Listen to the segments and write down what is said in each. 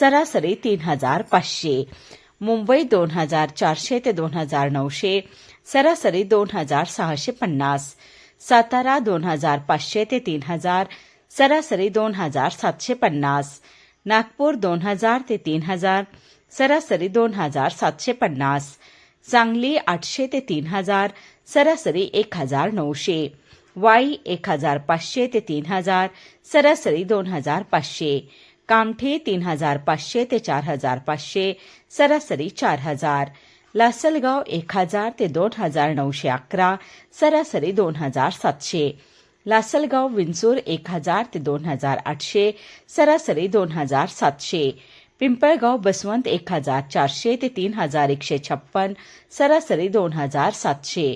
सरासरी तीन हजार पाचशे. मुंबई दोन हजार चारशे ते दोन हजार नऊशे. सरासरी दोन हजार सहाशे पन्नास. सातारा दोन हजार पाचशे ते तीन हजार. सरासरी दोन हजार सातशे पन्नास. नागपूर दोन हजार ते तीन हजार. सरासरी दोन हजार सातशे पन्नास. सांगली आठशे ते तीन हजार. सरासरी एक हजार नऊशे. वाई एक हजार पाचशे ते तीन हजार. सरासरी दोन हजार पाचशे. कामठे तीन हजार पाचशे ते चार हजार पाचशे सरासरी चार हजार. लासलगाव एक हजार ते दोन हजार नऊशे अकरा सरासरी दोन हजार सातशे. लासलगाव विंचूर एक हजार ते दोन हजार आठशे सरासरी दोन हजार सातशे. पिंपळगाव बसवंत एक हजार चारशे ते तीन हजार एकशे छप्पन सरासरी दोन हजार सातशे.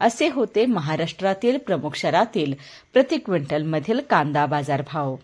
असे होते महाराष्ट्रातील प्रमुख शहरातील प्रति क्विंटलमधील कांदा बाजारभाव.